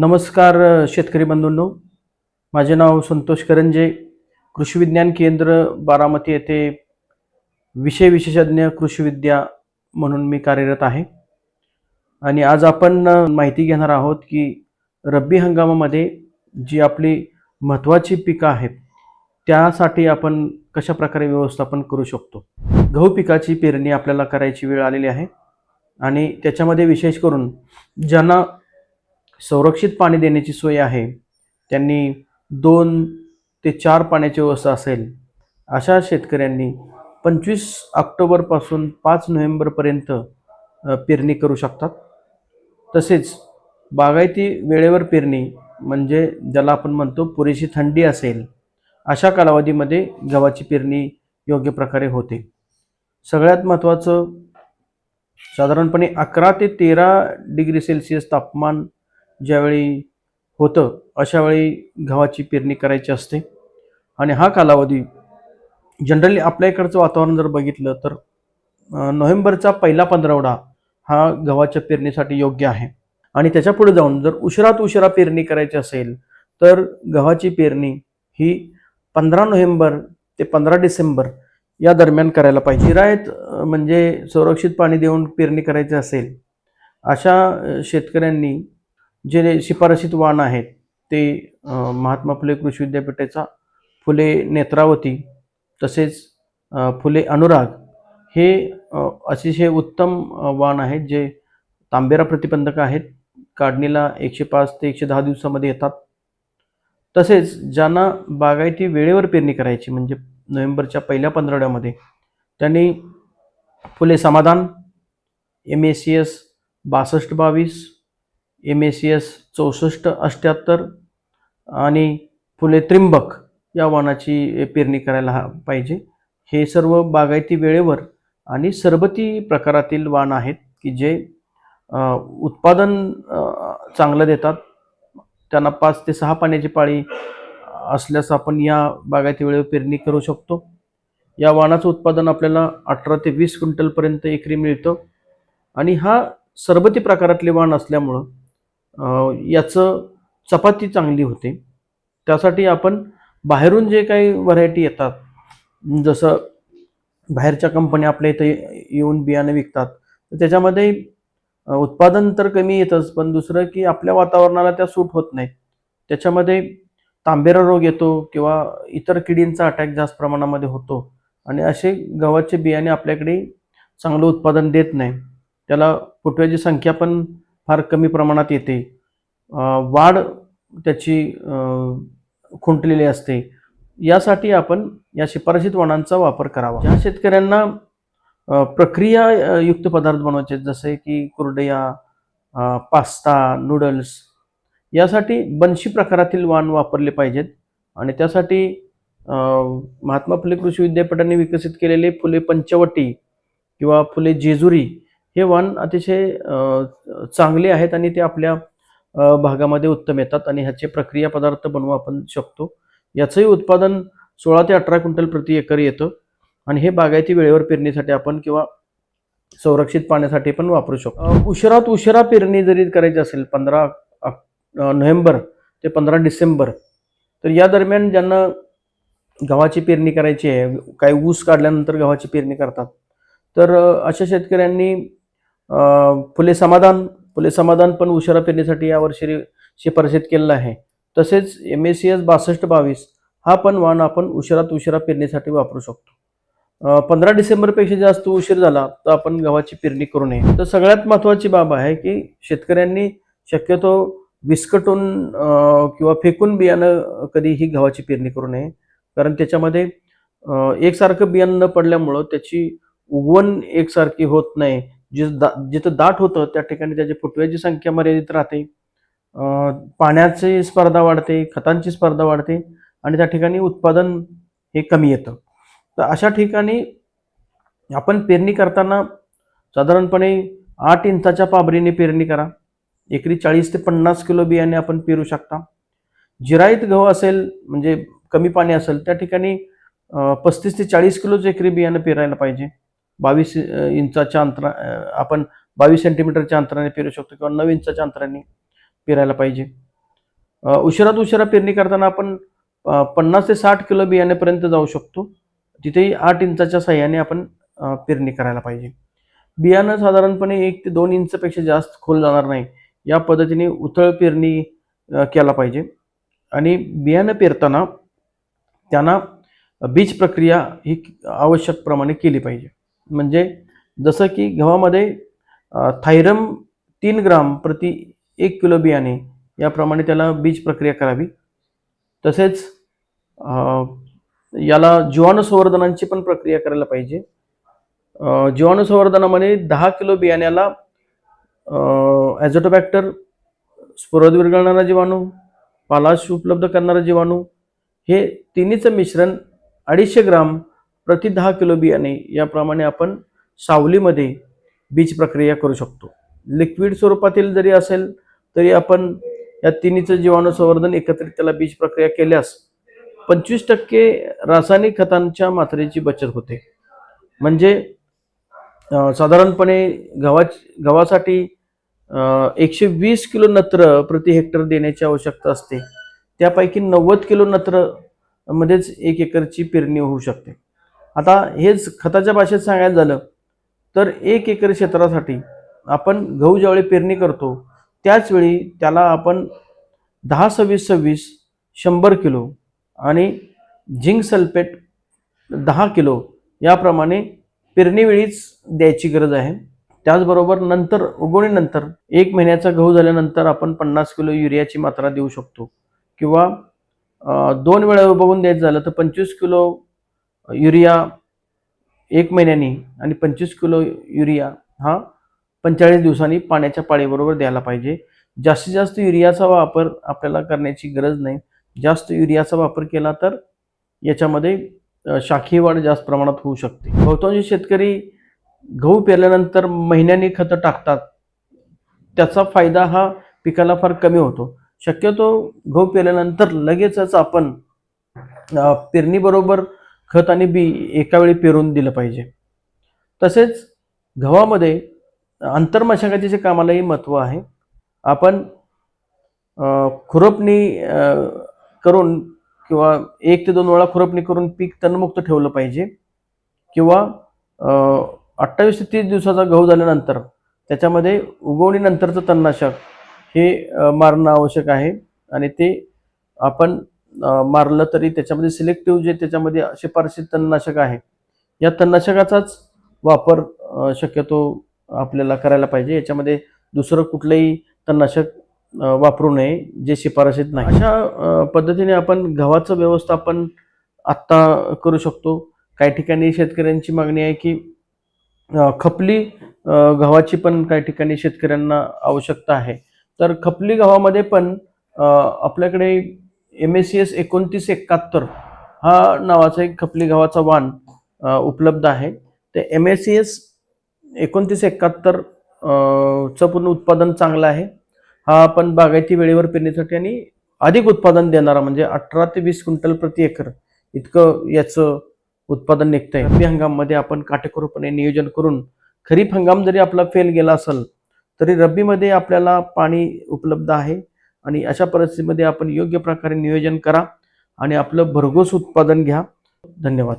नमस्कार शेतकरी बंधूंनो. माझे नाव संतोष करंजे. कृषी विज्ञान केंद्र बारामती येथे विषय विशेषज्ञ कृषी विद्या म्हणून मी कार्यरत आहे. आणि आज आपण माहिती घेणार आहोत की रब्बी हंगामामध्ये जी आपली महत्त्वाची पिकं आहेत त्यासाठी आपण कशा प्रकारे व्यवस्थापन करू शकतो? गहू पिकाची पेरणी आपल्याला करायची वेळ आलेली आहे. आणि त्याच्यामध्ये विशेष करून ज्यांना संरक्षित पाणी देण्याची सोय आहे. त्यांनी दोन ते चार पाण्याची व्यवस्था असेल. अशा शेतकऱ्यांनी पंचवीस ऑक्टोबरपासून पाच नोव्हेंबरपर्यंत पेरणी करू शकतात. तसेच बागायती वेळेवर पेरणी म्हणजे ज्याला आपण म्हणतो पुरेशी थंडी असेल अशा कालावधीमध्ये गव्हाची पेरणी योग्य प्रकारे होते. सगळ्यात महत्त्वाचं साधारणपणे अकरा ते तेरा डिग्री सेल्सिअस तापमान ज्यावेळी होतं अशा वेळी गव्हाची पेरणी करायची असते. आणि हा कालावधी जनरली आपल्या इकडचं वातावरण जर बघितलं तर नोव्हेंबरचा पहिला पंधरवडा हा गव्हाच्या पेरणीसाठी योग्य आहे. आणि त्याच्या पुढे जाऊन जर उशिरात उशिरा पेरणी करायची असेल तर गव्हाची पेरणी ही पंधरा नोव्हेंबर ते पंधरा डिसेंबर या दरम्यान करायला पाहिजे. जिरायत म्हणजे संरक्षित पाणी देऊन पेरणी करायची असेल अशा शेतकऱ्यांनी जे शिफारशीत वाण आहेत ते महात्मा फुले कृषी विद्यापीठाचा फुले नेत्रावती तसेच फुले अनुराग हे अतिशय उत्तम वाण आहेत जे तांबेरा प्रतिबंधक आहेत. काढणीला एकशे पाच ते एकशे दहा दिवसामध्ये येतात. तसेच ज्यांना बागायती वेळेवर पेरणी करायची म्हणजे नोव्हेंबरच्या पहिल्या पंधरवड्यामध्ये त्यांनी फुले समाधान एम ए सी एस बासष्ट बावीस एम ए सी एस चौसष्ट अष्ट्याहत्तर आणि फुले त्रिंबक या वाणाची पेरणी करायला हा पाहिजे. हे सर्व बागायती वेळेवर आणि सरबती प्रकारातील वाण आहेत की जे उत्पादन चांगलं देतात. त्यांना पाच ते सहा पाण्याची पाळी असल्यास आपण या बागायती वेळेवर पेरणी करू शकतो. या वाणाचं उत्पादन आपल्याला अठरा ते वीस क्विंटलपर्यंत एकरी मिळतं. आणि हा सरबती प्रकारातले वाण असल्यामुळं याचं चपाती चांगली होते. त्यासाठी आपण बाहेरून जे काही व्हरायटी येतात जसं बाहेरच्या कंपन्या आपल्या इथे येऊन बियाणं विकतात तर त्याच्यामध्ये उत्पादन तर कमी येतंच पण दुसरं की आपल्या वातावरणाला त्या सूट होत नाहीत. त्याच्यामध्ये तांबेरा रोग येतो किंवा इतर किडींचा अटॅक जास्त प्रमाणामध्ये होतो आणि असे गव्हाचे बियाणे आपल्याकडे चांगलं उत्पादन देत नाही. त्याला फुटव्याची संख्या पण फार कमी प्रमाणात येते. वाढ त्याची खुंटलेली असते. यासाठी आपण या शिफारशीत वाणांचा वापर करावा. ज्या शेतकऱ्यांना प्रक्रिया युक्त पदार्थ बनवायचे आहेत, जसे की कुरडया पास्ता नूडल्स यासाठी बनशी प्रकारातील वाण वापरले पाहिजेत. आणि त्यासाठी महात्मा फुले कृषी विद्यापीठाने विकसित केलेले फुले पंचवटी किंवा फुले जेजुरी हे वाण अतिशय चांगले आहेत आणि ते आपल्या भागामध्ये उत्तम येतात आणि ह्याचे प्रक्रिया पदार्थ बनवू आपण शकतो. याचंही उत्पादन सोळा ते अठरा क्विंटल प्रति एकर येतं आणि हे बागायती वेळेवर पेरणीसाठी आपण किंवा संरक्षित पाण्यासाठी पण वापरू शकतो. उशिरात उशिरा पेरणी जरी करायची असेल पंधरा नोव्हेंबर ते पंधरा डिसेंबर तर या दरम्यान ज्यांना गव्हाची पेरणी करायची आहे काही ऊस काढल्यानंतर गव्हाची पेरणी करतात तर अशा शेतकऱ्यांनी फुले समाधान फुले समाधान पण उशिरा पेरणीसाठी यावर्षी शिफारशीत केलेलं आहे. तसेच एम ए सी एस बासष्ट बावीस हा पण वाण आपण उशिरात उशिरा पेरणीसाठी वापरू शकतो. पंधरा डिसेंबरपेक्षा जास्त उशीर झाला तर आपण गव्हाची पेरणी करू नये. तर सगळ्यात महत्त्वाची बाब आहे की शेतकऱ्यांनी शक्यतो विस्कटून किंवा फेकून बियाणं कधीही गव्हाची पेरणी करू नये. कारण त्याच्यामध्ये एकसारखं बियाणं न पडल्यामुळं त्याची उगवण एकसारखी होत नाही. जे दा जिथं दाट होतं त्या ठिकाणी त्याची फुटव्याची संख्या मर्यादित राहते. पाण्याची स्पर्धा वाढते खतांची स्पर्धा वाढते आणि त्या ठिकाणी उत्पादन हे कमी येतं. तर अशा ठिकाणी आपण पेरणी करताना साधारणपणे आठ इंचाच्या पाबरीने पेरणी करा. एकरी चाळीस ते पन्नास किलो बियाणे आपण पेरू शकता. जिराईत गहू असेल म्हणजे कमी पाणी असेल त्या ठिकाणी पस्तीस ते चाळीस किलोच एकरी बियाणं पेरायला पाहिजे. बावीस इंचाच्या अंतरा आपण बावीस सेंटीमीटरच्या अंतराने पेरू शकतो किंवा नऊ इंचाच्या अंतराने पेरायला पाहिजे. उशिरात उशिरा पेरणी करताना आपण पन्नास ते साठ किलो बियाण्यापर्यंत जाऊ शकतो. तिथेही आठ इंचाच्या साह्याने आपण पेरणी करायला पाहिजे. बियाणं साधारणपणे एक ते दोन इंचपेक्षा जास्त खोल जाणार नाही. या पद्धतीने उथळ पेरणी केला पाहिजे. आणि बियाणं पेरताना त्यांना बीज प्रक्रिया ही आवश्यक प्रमाणे केली पाहिजे. म्हणजे जसं की गव्हामध्ये थायरम तीन ग्राम प्रति एक किलो बियाणे याप्रमाणे त्याला बीज प्रक्रिया करावी. तसेच याला जीवाणू संवर्धनांची पण प्रक्रिया करायला पाहिजे. जीवाणुसंवर्धनामध्ये दहा किलो बियाण्याला ॲझोटोबॅक्टर स्फुरद विरघळणारा जीवाणू पालाश उपलब्ध करणारा जीवाणू हे तिन्हीचं मिश्रण अडीचशे ग्राम प्रति दहा किलो बियाणे याप्रमाणे आपण सावलीमध्ये बीज प्रक्रिया करू शकतो. लिक्विड स्वरूपातील जरी असेल तरी आपण या तिन्हीचं जीवाणू संवर्धन एकत्रित त्याला बीज प्रक्रिया केल्यास पंचवीस टक्के रासायनिक खतांच्या मात्रेची बचत होते. म्हणजे साधारणपणे गव्हा गव्हासाठी एकशे वीस किलो नत्र प्रति हेक्टर देण्याची आवश्यकता असते. त्यापैकी नव्वद किलो नत्र मध्येच एक एकरची पेरणी होऊ शकते. आता हेच खताच्या भाषेत सांगायचं झालं तर एक एकर क्षेत्रासाठी आपण गहू ज्यावेळी पेरणी करतो त्याचवेळी त्याला आपण दहा सव्वीस सव्वीस शंभर किलो आणि झिंक सल्फेट दहा किलो याप्रमाणे पेरणीवेळीच द्यायची गरज आहे. त्याचबरोबर नंतर उगवणीनंतर एक महिन्याचा गहू झाल्यानंतर आपण पन्नास किलो युरियाची मात्रा देऊ शकतो किंवा दोन वेळा उभवून द्यायचं झालं तर पंचवीस किलो युरिया एक महिन्यानी आणि पंचवीस किलो युरिया हा पंचेचाळीस दिवसांनी पाण्याच्या पाळीबरोबर द्यायला पाहिजे. जास्तीत जास्त युरियाचा वापर आपल्याला करण्याची गरज नाही. जास्त युरियाचा वापर केला तर याच्यामध्ये शाखी शाखीय वाढ जास्त प्रमाणात होऊ शकते. बहुतांश शेतकरी गहू पेरल्यानंतर महिन्यांनी खतं टाकतात. त्याचा फायदा हा पिकाला फार कमी होतो. शक्यतो गहू पेरल्यानंतर लगेचच आपण पेरणीबरोबर खत आणि बी एका वेळी पेरून दिलं पाहिजे. तसेच गव्हामध्ये आंतरमशागतीच्या कामालाही महत्त्व आहे. आपण खुरपणी करून किंवा एक ते दोन वेळा खुरपणी करून पीक तणमुक्त ठेवलं पाहिजे किंवा अठ्ठावीस ते तीस दिवसाचा गहू झाल्यानंतर त्याच्यामध्ये उगवणीनंतरचं तणनाशक हे मारणं आवश्यक आहे आणि ते आपण मारलं तरी त्याच्यामध्ये सिलेक्टिव्ह जे त्याच्यामध्ये शिफारशी तणनाशक आहे या तणनाशकाचाच वापर शक्यतो आपल्याला करायला पाहिजे. याच्यामध्ये दुसरं कुठलंही तणनाशक वापरू नये जे शिफारशीत नाही. अशा पद्धतीने आपण गव्हाचं व्यवस्थापन आत्ता करू शकतो. काही ठिकाणी शेतकऱ्यांची मागणी आहे की खपली गव्हाची पण काही ठिकाणी शेतकऱ्यांना आवश्यकता आहे. तर खपली गव्हामध्ये पण आपल्याकडे एम एस सी एस एकोणतीस एकाहत्तर हा नावाचा एक खपली गव्हाचा वाण उपलब्ध आहे. ते एम एस सी एस एकोणतीस एकाहत्तर चं पूर्ण उत्पादन चांगलं आहे. हा आपण बागायती वेळेवर पेरणीसाठी आणि अधिक उत्पादन देणारा म्हणजे अठरा ते वीस क्विंटल प्रति एकर इतकं याचं उत्पादन निघतंय. रब्बी हंगाममध्ये आपण काटेकोरपणे नियोजन करून खरीप हंगाम जरी आपला फेल गेला असेल तरी रब्बीमध्ये आपल्याला पाणी उपलब्ध आहे. आणि अशा परिस्थितीमध्ये आपण योग्य प्रकारे नियोजन करा आणि आपलं भरघोस उत्पादन घ्या. धन्यवाद.